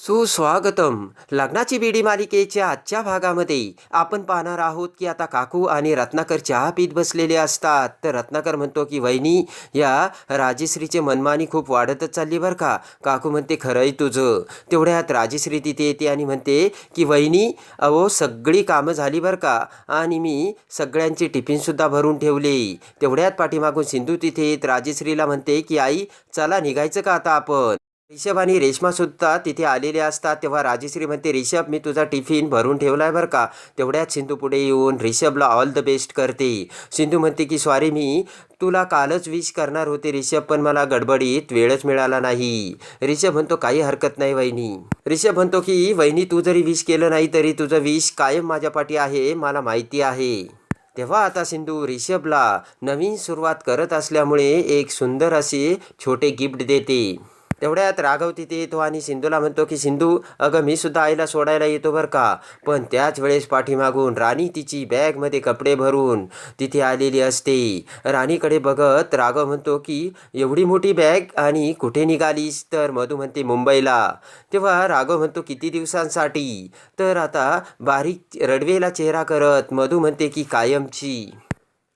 सुस्वागतम. लग्नाची बीडी मालिकेच्या आजच्या भागामध्ये आपण पाहणार आहोत की आता काकू आणि रत्नाकर चहा पीत बसलेले असतात. तर रत्नाकर म्हणतो की वहिनी या राजेश्रीचे मनमानी खूप वाढतच चालली बरं का? काकू म्हणते खरंय तुझं. तेवढ्यात राजेश्री तिथे येते आणि म्हणते की वहिनी अहो सगळी कामं झाली बरं का? आणि मी सगळ्यांचे टिफिनसुद्धा भरून ठेवले. तेवढ्यात पाठीमागून सिंधू तिथे येत राजेश्रीला म्हणते की आई चला निघायचं का आता आपण? रिषभ आणि रेश्मासुद्धा तिथे आलेले असतात. तेव्हा राजेश्री म्हणते रिषभ मी तुझा टिफिन भरून ठेवला आहे बरं का? तेवढ्यात सिंधू पुढे येऊन रिषभला ऑल द बेस्ट करते. सिंधू म्हणते की सॉरी मी तुला कालच विश करणार होते रिषभ पण मला गडबडीत वेळच मिळाला नाही. रिषभ म्हणतो काही हरकत नाही वहिनी. रिषभ म्हणतो की वहिनी तू जरी विश केलं नाही तरी तुझं विश कायम माझ्या पाठी आहे मला माहिती आहे. तेव्हा आता सिंधू रिषभला नवीन सुरुवात करत असल्यामुळे एक सुंदर असे छोटे गिफ्ट देते. तेवढ्यात राघव तिथे येतो आणि सिंधूला म्हणतो की सिंधू अगं मी सुद्धा आईला सोडायला येतो बरं का? पण त्याच वेळेस पाठीमागून राणी तिची बॅगमध्ये कपडे भरून तिथे आलेली असते. राणीकडे बघत राघव म्हणतो की एवढी मोठी बॅग आणि कुठे निघालीस? तर मधू म्हणते मुंबईला. तेव्हा राघव म्हणतो किती दिवसांसाठी? तर आता बारीक रडवेला चेहरा करत मधू म्हणते की कायमची.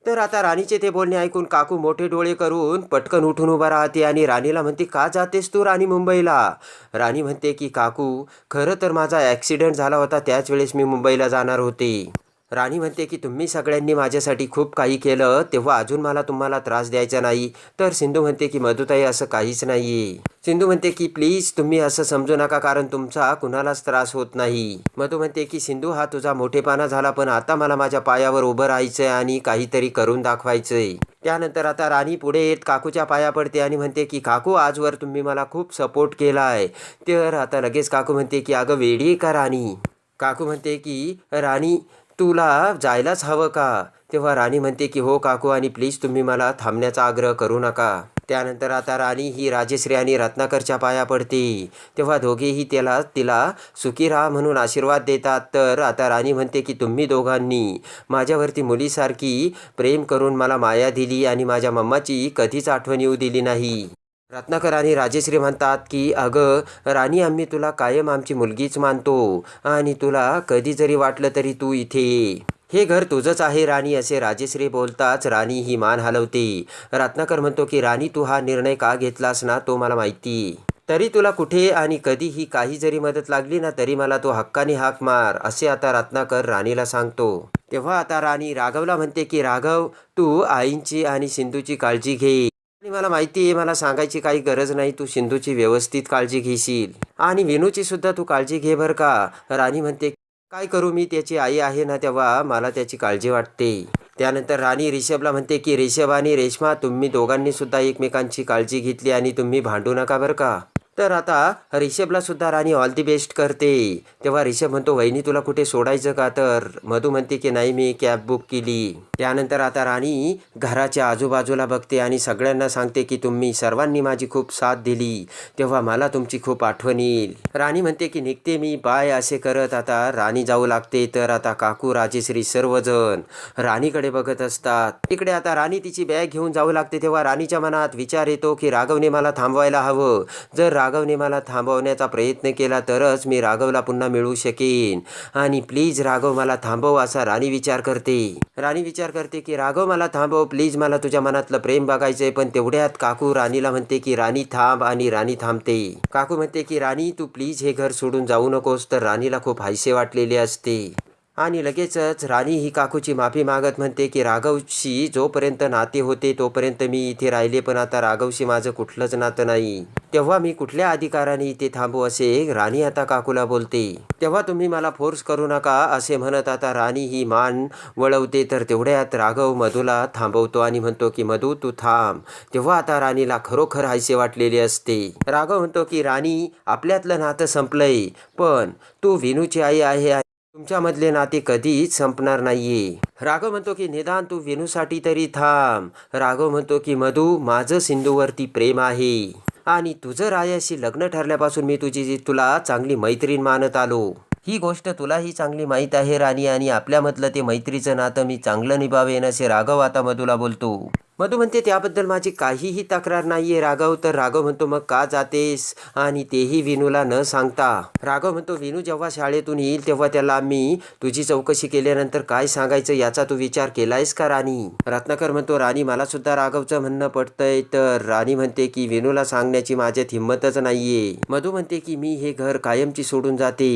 तर आता राणीचे ते बोलणे ऐकून काकू मोठे डोळे करून पटकन उठून उभा राहते आणि राणीला म्हणते का जातेस तू राणी मुंबईला? राणी म्हणते की काकू खरं तर माझा ॲक्सिडेंट झाला होता त्याच वेळेस मी मुंबईला जाणार होते. राणी म्हणते की तुम्ही सगळ्यांनी माझ्यासाठी खूप काही केलं तेव्हा अजून मला तुम्हाला त्रास द्यायचा नाही. तर सिंधू म्हणते की मधुताई असं काहीच नाही सिंधू म्हणते की प्लीज तुम्ही असं समजू नका कारण तुमचा कुणालाच त्रास होत नाही. मधू म्हणते की सिंधू हा तुझा मोठेपणा झाला पण आता मला माझ्या पायावर उभं राहायचंय आणि काहीतरी करून दाखवायचंय. त्यानंतर आता राणी पुढे येत काकूच्या पाया पडते आणि म्हणते की काकू आजवर तुम्ही मला खूप सपोर्ट केला आहे तर आता लगेच काकू म्हणते की अगं वेडी का राणी? काकू म्हणते की राणी तुला जायलाच हवं का? तेव्हा राणी म्हणते की हो काकू आणि प्लीज तुम्ही मला थांबण्याचा आग्रह करू नका. त्यानंतर आता राणी ही राजेश्री आणि रत्नाकरच्या पाया पडते. तेव्हा दोघेही त्याला तिला सुखी राहा म्हणून आशीर्वाद देतात. तर आता राणी म्हणते की तुम्ही दोघांनी माझ्यावरती मुलीसारखी प्रेम करून मला माया दिली आणि माझ्या मम्माची कधीच आठवण येऊ दिली नाही. रत्नाकर आणि राजेश्री म्हणतात की अगं राणी आम्ही तुला कायम आमची मुलगीच मानतो आणि तुला कधी जरी वाटलं तरी तू इथे ये. हे घर तुझंच आहे राणी असे राजेश्री बोलताच राणी ही मान हलवते. रत्नाकर म्हणतो की राणी तू हा निर्णय का घेतलास ना तो मला माहिती. तरी तुला कुठे आणि कधीही काही जरी मदत लागली ना तरी मला तो हक्काने हाक मार असे आता रत्नाकर राणीला सांगतो. तेव्हा आता राणी राघवला म्हणते की राघव तू आईंची आणि सिंधूची काळजी घे. आणि मला माहिती आहे मला सांगायची काही गरज नाही तू सिंधूची व्यवस्थित काळजी घेशील. आणि विनूची सुद्धा तू काळजी घे बरं का. राणी म्हणते काय करू मी? त्याची आई आहे ना तेव्हा मला त्याची काळजी वाटते. त्यानंतर राणी रिषभला म्हणते की रिषभ आणि रेश्मा तुम्ही दोघांनी सुद्धा एकमेकांची काळजी घेतली आणि तुम्ही भांडू नका बरं का. तर आता रिषभला सुद्धा राणी ऑल दी बेस्ट करते. तेव्हा रिषभ म्हणतो वहिनी तुला कुठे सोडायचं का? तर मधू म्हणते की नाही मी कॅब बुक केली. त्यानंतर आता राणी घराच्या आजूबाजूला बघते आणि सगळ्यांना सांगते की तुम्ही सर्वांनी माझी खूप साथ दिली. तेव्हा मला तुमची खूप आठवण येईल. राणी म्हणते की निघते मी बाय असे करत आता राणी जाऊ लागते. तर आता काकू राजेश्री सर्वजण राणीकडे बघत असतात. तिकडे आता राणी तिची बॅग घेऊन जाऊ लागते. तेव्हा राणीच्या मनात विचार येतो की राघवने मला थांबवायला हवं. जर राघवने मला थांबवण्याचा प्रयत्न केला तरच मी राघवला पुन्हा मिळू शकेन. आणि प्लीज राघव मला थांबव असा राणी विचार करते. राणी विचार करते की राघव मला थांबव प्लीज मला तुझ्या मनातलं प्रेम बघायचंय पण तेवढ्यात काकू राणीला म्हणते की राणी थांब आणि राणी थांबते. काकू म्हणते की राणी तू प्लीज हे घर सोडून जाऊ नकोस तर राणीला खूप हायसे वाटलेले असते. आणि लगेचच राणी ही काकूची माफी मागत म्हणते की राघवशी जोपर्यंत नाते होते तोपर्यंत मी इथे राहिले पण आता राघवशी माझं कुठलंच नातं नाही. तेव्हा मी कुठल्या अधिकाराने इथे थांबू असे राणी आता काकूला बोलते. तेव्हा तुम्ही मला फोर्स करू नका असे म्हणत आता राणी ही मान वळवते. तर तेवढ्यात राघव मधूला थांबवतो आणि म्हणतो की मधू तू थांब. तेव्हा आता राणीला खरोखर हायसे वाटलेले असते. राघव म्हणतो की राणी आपल्यातलं नातं संपलंय पण तू विनूची आई आहे तुमच्यामधले नाते कधीच संपणार नाहीये. राघव म्हणतो की निदान तू वेणूसाठी तरी थांब. राघव म्हणतो की मधू माझं सिंधूवरती प्रेम आहे आणि तुझं रायाशी लग्न ठरल्यापासून मी तुझी तुला चांगली मैत्रीण मानत आलो. ही गोष्ट तुलाही चांगली माहीत आहे राणी आणि आपल्यामधलं ते मैत्रीचं नातं मी चांगलं निभावेन असे राघव आता मधूला बोलतो. मधू म्हणते त्याबद्दल माझी काहीही तक्रार नाही आहे राघव तर राघव म्हणतो मग का जातेस? आणि तेही विनूला न सांगता. राघव म्हणतो विनू जेव्हा शाळेतून येईल तेव्हा त्याला मी तुझी चौकशी केल्यानंतर काय सांगायचं याचा तू विचार केलायस का राणी? रत्नाकर म्हणतो राणी मला सुद्धा राघवचं म्हणणं पडतंय तर राणी म्हणते की विनूला सांगण्याची माझ्यात हिंमतच नाहीये. मधू म्हणते की मी हे घर कायमची सोडून जाते.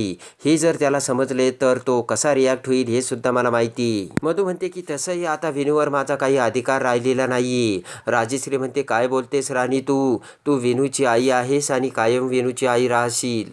हे जर त्याला समजले तर तो कसा रिॲक्ट होईल हे सुद्धा मला माहिती. मधू म्हणते की तसंही आता विनूवर माझा काही अधिकार राहिलेला नाही राजेश्री म्हणते काय बोलतेस राणी तू? तू वेणूची आई आहेस आणि कायम वेणूची आई राहशील.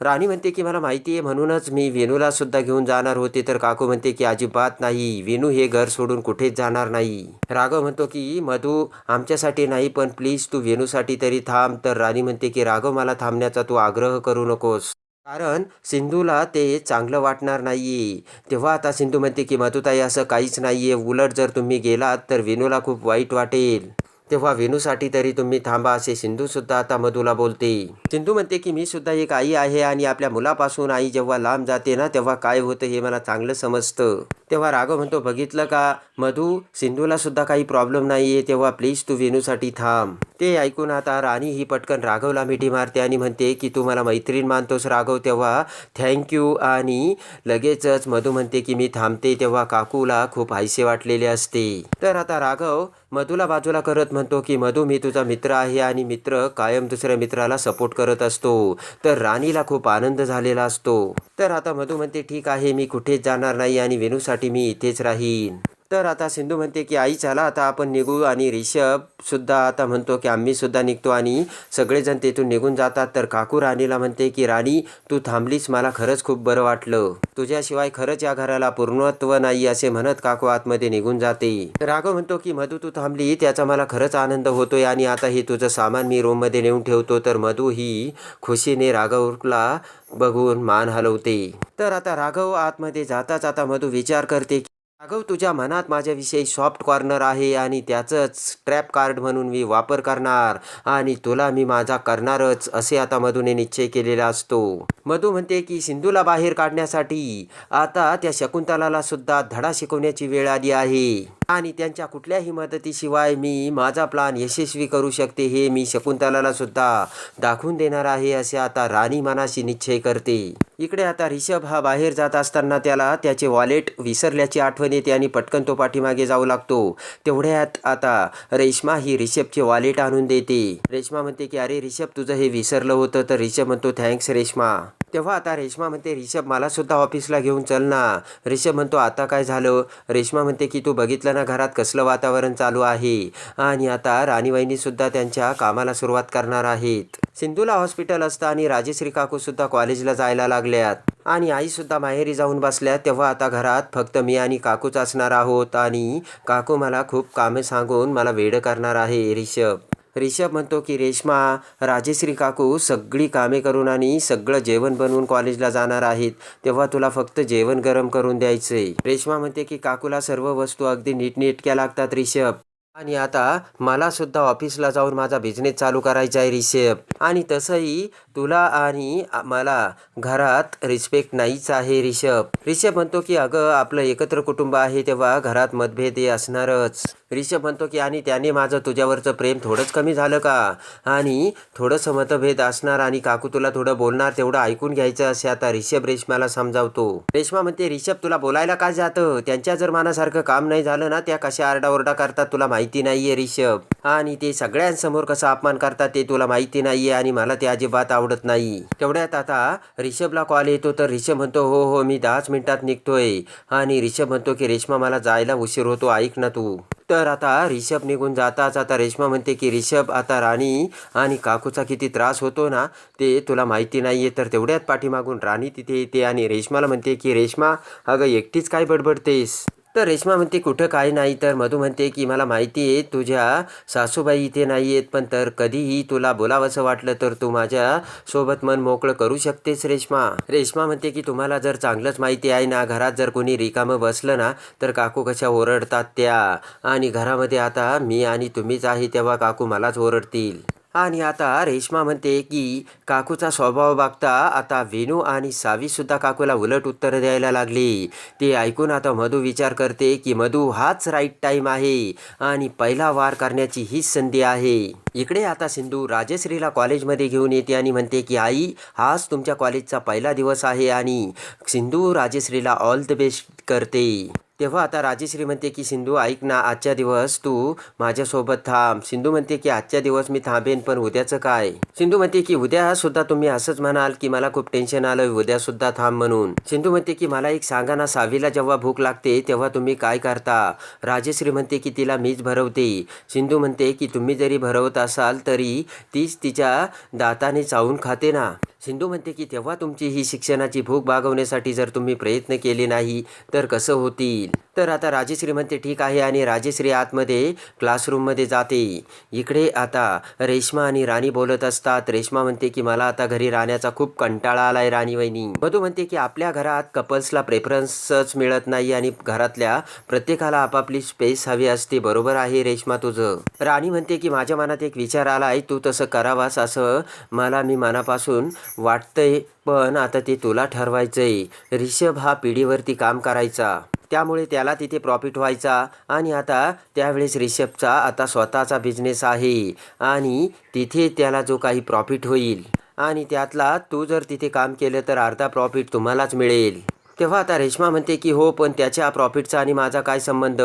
राणी म्हणते की मला माहिती आहे म्हणूनच मी वेणूला सुद्धा घेऊन जाणार होते. तर काकू म्हणते की अजिबात नाही. वेणू हे घर सोडून कुठेच जाणार नाही. राघव म्हणतो की मधू आमच्यासाठी नाही पण प्लीज तू वेणूसाठी तरी थांब. तर राणी म्हणते की राघव मला थांबण्याचा तू आग्रह करू नकोस. कारण सिंधूला ते चांगलं वाटणार नाही तेव्हा आता सिंधू म्हणते की मधुताई असं काहीच नाही आहे उलट जर तुम्ही गेलात तर विनूला खूप वाईट वाटेल. तेव्हा वेणूसाठी तरी तुम्ही थांबा असे सिंधू सुद्धा आता मधूला बोलते. सिंधू म्हणते की मी सुद्धा एक आई आहे आणि आपल्या मुलापासून आई जेव्हा लांब जाते ना तेव्हा काय होतं हे मला चांगलं समजतं. तेव्हा राघव म्हणतो बघितलं का? मधू सिंधूला सुद्धा काही प्रॉब्लेम नाही आहे तेव्हा प्लीज तू वेणूसाठी थांब. ते ऐकून आता राणी ही पटकन राघवला मिठी मारते आणि म्हणते की तू मला मैत्रीण मानतोस राघव. तेव्हा थँक्यू आणि लगेचच मधू म्हणते की मी थांबते. तेव्हा काकूला खूप हायसे वाटलेले असते. तर आता राघव मधूला बाजूला करत म्हणतो की मधू मी तुझा मित्र आहे आणि मित्र कायम दुसऱ्या मित्राला सपोर्ट करत असतो. तर राणीला खूप आनंद झालेला असतो. तर आता मधू म्हणते ठीक आहे मी कुठेच जाणार नाही आणि वेणूसाठी मी इथेच राहीन तर आता सिंधू म्हणते की आई चला आता आपण निघू आणि रिषभ सुद्धा आता म्हणतो की आम्ही सुद्धा निघतो आणि सगळेजण तिथून निघून जातात. तर काकू राणीला म्हणते की राणी तू थांबलीस मला खरंच खूप बरं वाटलं. तुझ्याशिवाय खरंच या घराला पूर्णत्व नाही असे म्हणत काकू आतमध्ये निघून जाते. राघव म्हणतो की मधू तू थांबली त्याचा मला खरंच आनंद होतोय आणि आता हे तुझं सामान मी रूममध्ये नेऊन ठेवतो. तर मधू ही खुशीने राघवला बघून मान हलवते. तर आता राघव आतमध्ये जाता जाता मधू विचार करते अगं तुझ्या मनात माझ्याविषयी सॉफ्ट कॉर्नर आहे आणि त्याचंच ट्रॅप कार्ड म्हणून मी वापर करणार आणि तुला मी माझा करणारच असे आता मधूने निश्चय केलेला असतो. मधू म्हणते की सिंधूला बाहेर काढण्यासाठी आता त्या शकुंतलाला सुद्धा धडा शिकवण्याची वेळ आली आहे. आणि त्यांच्या कुठल्याही मदतीशिवाय मी माझा प्लान यशस्वी करू शकते हे मी शकुंतलाला सुद्धा दाखवून देणार आहे असे आता राणी मनाशी निश्चय करते. इकडे आता रिषभ हा बाहेर जात असताना त्याला त्याचे वॉलेट विसरल्याची आठवण येते आणि पटकन तो पाठीमागे जाऊ लागतो. तेवढ्यात आता रेश्मा ही रिषभचे वॉलेट आणून देते. रेश्मा म्हणते की अरे रिषभ तुझं हे विसरलं होतं. तर रिषभ म्हणतो थँक्स रेश्मा. तेव्हा आता रेश्मा म्हणते रिषभ मला सुद्धा ऑफिसला घेऊन चल ना. रिषभ म्हणतो आता काय झालं? रेश्मा म्हणते की तू बघितलं ना घरात कसलं वातावरण चालू आहे. आणि आता राणीवाहिनी सुद्धा त्यांच्या कामाला सुरुवात करणार आहेत. सिंधूला हॉस्पिटल असतं आणि राजेश्री काकू सुद्धा कॉलेजला जायला लागल्यात. आणि आईसुद्धा माहेरी जाऊन बसल्या तेव्हा आता घरात फक्त मी आणि काकूच असणार आहोत. आणि काकू मला खूप कामे सांगून मला वेड करणार आहे रिषभ. रिषभ म्हणतो की रेश्मा राजेश्री काकू सगळी कामे करून आणि सगळं जेवण बनवून कॉलेजला जाणार आहेत. तेव्हा तुला फक्त जेवण गरम करून द्यायचंय. रेश्मा म्हणते की काकूला सर्व वस्तू अगदी नीटनेटक्या लागतात रिषभ. आणि आता मला सुद्धा ऑफिसला जाऊन माझा बिझनेस चालू करायचा आहे रिषभ आणि तसंही तुला आणि मला घरात रिस्पेक्ट नाहीच आहे रिषभ रिषभ म्हणतो की अगं आपलं एकत्र कुटुंब आहे तेव्हा घरात मतभेद हे असणारच. रिषभ म्हणतो की आणि त्याने माझं तुझ्यावरचं प्रेम थोडंच कमी झालं का? आणि थोडंसं मतभेद असणार आणि काकू तुला थोडं बोलणार तेवढं ऐकून घ्यायचं असे आता रिषभ रेश्माला समजावतो. रेश्मा म्हणते रिषभ तुला बोलायला का जातं? त्यांच्या जर मनासारखं काम नाही झालं ना त्या कशा आरडाओरडा करतात तुला माहिती नाहीये रिषभ आणि ते सगळ्यांसमोर कसा अपमान करतात ते तुला माहिती नाहीये आणि मला ते अजिबात आवडत नाही. तेवढ्यात आता रिषभला कॉल येतो तर रिषभ म्हणतो हो हो मी दहाच मिनिटात निघतोय. आणि रिषभ म्हणतो की रेश्मा मला जायला उशीर होतो ऐक ना तू. तर आता रिषभ निघून जाताच आता रेश्मा म्हणते की रिषभ आता राणी आणि काकूचा किती त्रास होतो ना ते तुला माहिती नाही आहे तर तेवढ्यात पाठीमागून राणी तिथे येते आणि रेश्माला म्हणते की रेश्मा अगं एकटीच काय बडबडतेस? तर रेश्मा म्हणते कुठं काय नाही. तर मधू म्हणते की मला माहिती आहे तुझ्या सासूबाई इथे नाही आहेत पण तर कधीही तुला बोलावंसं वाटलं तर तू माझ्या सोबत मन मोकळं करू शकतेस रेश्मा. रेश्मा म्हणते की तुम्हाला जर चांगलंच माहिती आहे ना घरात जर कोणी रिकामं बसलं ना तर काकू कशा ओरडतात त्या? आणि घरामध्ये आता मी आणि तुम्हीच आहे तेव्हा काकू मलाच ओरडतील. आणि आता रेश्मा म्हणते की काकूचा स्वभाव बघता आता वेणू आणि सावीसुद्धा काकूला उलट उत्तर द्यायला लागली. ते ऐकून आता मधू विचार करते की मधू हाच राईट टाईम आहे आणि पहिला वार करण्याची हीच संधी आहे. इकडे आता सिंधू राजश्रीला कॉलेजमध्ये घेऊन येते आणि म्हणते की आई हाच तुमच्या कॉलेजचा पहिला दिवस आहे आणि सिंधू राजश्रीला ऑल द बेस्ट करते. तेव्हा आता राजेश्री म्हणते की सिंधू ऐक ना आजच्या दिवस तू माझ्यासोबत थांब. सिंधू म्हणते की आजच्या दिवस मी थांबेन पण उद्याचं काय? सिंधू म्हणते की उद्या सुद्धा तुम्ही असंच म्हणाल की मला खूप टेन्शन आलं उद्या सुद्धा थांब म्हणून. सिंधू म्हणते की मला एक सांगा ना सावीला जेव्हा भूक लागते तेव्हा तुम्ही काय करता? राजेश्री म्हणते की तिला मीच भरवते. सिंधू म्हणते की तुम्ही जरी भरवत असाल तरी तीच तिच्या दाताने चावून खाते ना. सिंधू म्हणते की तेव्हा तुमची ही शिक्षणाची भूक भागवण्यासाठी जर तुम्ही प्रयत्न केले नाही तर कसं होतील? तर आता राजेश्री म्हणते ठीक आहे. आणि राजेश्री आतमध्ये क्लासरूममध्ये जाते. इकडे आता रेश्मा आणि राणी बोलत असतात. रेश्मा म्हणते की मला आता घरी राहण्याचा खूप कंटाळा आलाय राणी वहिनी. मधू म्हणते की आपल्या घरात कपल्सला प्रेफरन्सच मिळत नाही आणि घरातल्या प्रत्येकाला आपापली स्पेस हवी असते. बरोबर आहे रेश्मा तुझं. राणी म्हणते की माझ्या मनात एक विचार आलाय. तू तसं करावास असं मला मी मनापासून वाटतंय पण आता ते तुला ठरवायचंय. रिषभ हा पिढीवरती काम करायचा. त्यामुळे त्याला तिथे प्रॉफिट व्हायचा. आणि आता त्यावेळेस रिषभचा आता स्वतःचा बिझनेस आहे. आणि तिथे त्याला जो काही प्रॉफिट होईल. आणि त्यातला तू जर तिथे काम केलं तर अर्धा प्रॉफिट तुम्हालाच मिळेल. तेव्हा आता रेश्मा म्हणते की हो पण त्याच्या प्रॉफिटचा आणि माझा काय संबंध?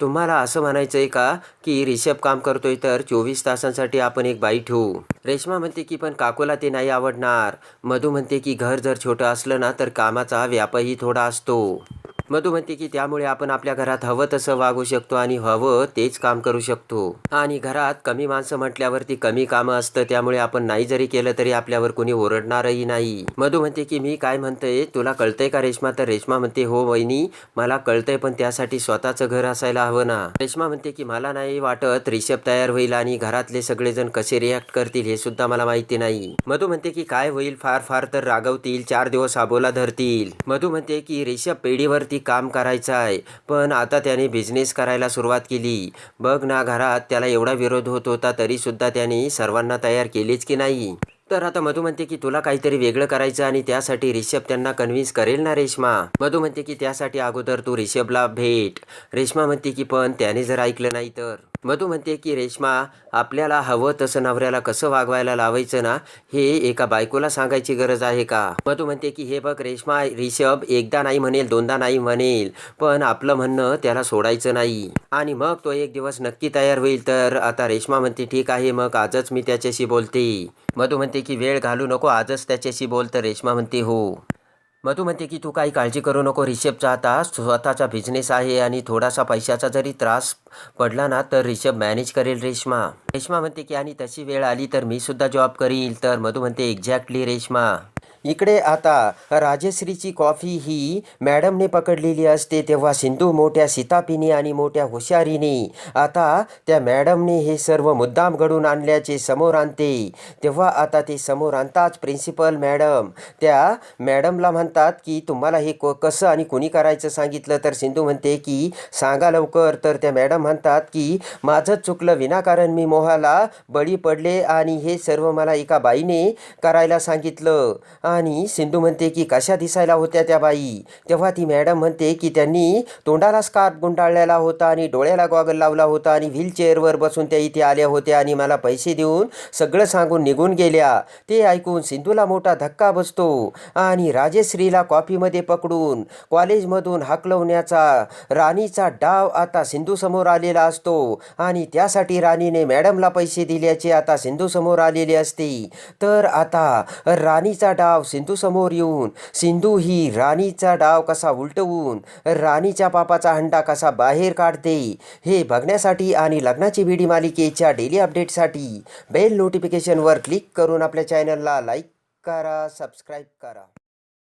तुम्हाला असं म्हणायचं आहे का की रिषभ काम करतोय तर चोवीस तासांसाठी आपण एक बाई ठेवू? रेश्मा म्हणते की पण काकूला ते नाही आवडणार. मधू म्हणते की घर जर छोटं असलं ना तर कामाचा व्यापही थोडा असतो. मधू म्हणते की त्यामुळे आपण आपल्या घरात हवं तसं वागू शकतो आणि हवं तेच काम करू शकतो. आणि घरात कमी माणसं म्हटल्यावरती कमी कामं असतं त्यामुळे आपण नाही जरी केलं तरी आपल्यावर कुणी ओरडणारही नाही. मधू म्हणते की मी काय म्हणतोय तुला कळतंय का रेश्मा? तर रेश्मा म्हणते हो वहिनी मला कळतंय पण त्यासाठी स्वतःचं घर असायला हवं ना. रेश्मा म्हणते की मला नाही वाटत रिषभ तयार होईल आणि घरातले सगळेजण कसे रिॲक्ट करतील हे सुद्धा मला माहिती नाही. मधू म्हणते की काय होईल? फार फार तर रागवतील चार दिवस आबोला धरतील. मधू म्हणते की रिषभ पेढीवरती काम करायचं आहे. पण आता त्याने बिझनेस करायला सुरुवात केली. बघ ना घरात त्याला एवढा विरोध होत होता तरीसुद्धा त्याने सर्वांना तयार केलीच की नाही? तर आता मधू म्हणते की तुला काहीतरी वेगळं करायचं आणि त्यासाठी रिषभ त्यांना कन्व्हिन्स करेल ना रेश्मा? मधू म्हणते की त्यासाठी अगोदर तू रिषभला भेट. रेश्मा म्हणते की पण त्याने जर ऐकलं नाही तर. मधू म्हणते की रेश्मा आपल्याला हवं तसं नवऱ्याला कसं वागवायला लावायचं ना हे एका बायकोला सांगायची गरज आहे का? मधू म्हणते की हे बघ रेश्मा रिषभ एकदा नाही म्हणेल दोनदा नाही म्हणेल पण आपलं म्हणणं त्याला सोडायचं नाही. आणि मग तो एक दिवस नक्की तयार होईल तर आता रेश्मा म्हणते ठीक आहे मग आजच मी त्याच्याशी बोलते. मधू म्हणते की वेळ घालू नको आजच त्याच्याशी बोल. तर रेश्मा म्हणते हो. मधू म्हणते की तू काही काळजी करू नको. रिषभचा आता स्वतःचा बिझनेस आहे आणि थोडासा पैशाचा जरी त्रास पडला ना तर रिषभ मॅनेज करेल रेश्मा. रेश्मा म्हणते की आणि तशी वेळ आली तर मी सुद्धा जॉब करील तर मधू म्हणते एक्झॅक्टली रेश्मा. इकडे आता राजश्रीची कॉफी ही मॅडमने पकडलेली असते तेव्हा सिंधू मोठ्या सीतापीने आणि मोठ्या हुशारीने. आता त्या मॅडमने हे सर्व मुद्दाम घडून आणल्याचे समोर आणते. तेव्हा आता ते समोर आणताच प्रिन्सिपल मॅडम. त्या मॅडमला म्हणतात की तुम्हाला हे को कसं आणि कोणी करायचं सांगितलं? तर सिंधू म्हणते की सांगा लवकर. तर त्या मॅडम म्हणतात की माझंच चुकलं विनाकारण मी मोहाला बळी पडले आणि हे सर्व मला एका बाईने करायला सांगितलं. आणि सिंधू म्हणते की कशा दिसायला होत्या त्या बाई? तेव्हा ती मॅडम म्हणते की त्यांनी तोंडाला स्कार्फ गुंडाळलेला होता आणि डोळ्याला गॉगल लावला होता आणि व्हीलचेअरवर बसून त्या इथे आल्या होत्या आणि मला पैसे देऊन सगळं सांगून निघून गेल्या. ते ऐकून सिंधूला मोठा धक्का बसतो आणि राजेश्रीला कॉफीमध्ये पकडून कॉलेजमधून हाकलवण्याचा राणीचा डाव आता सिंधूसमोर आलेला असतो आणि त्यासाठी राणीने मॅडमला पैसे दिल्याचे आता सिंधूसमोर आलेले असते. तर आता राणीचा डाव सिंधूसमोर येऊन. सिंधू ही राणीचा डाव कसा उलटवून राणीच्या पापाचा हंडा कसा बाहेर काढते हे बघण्यासाठी आणि लग्नाची विडी मालिकेच्या डेली अपडेटसाठी बेल नोटिफिकेशनवर क्लिक करून आपल्या चॅनलला लाईक करा सबस्क्राईब करा.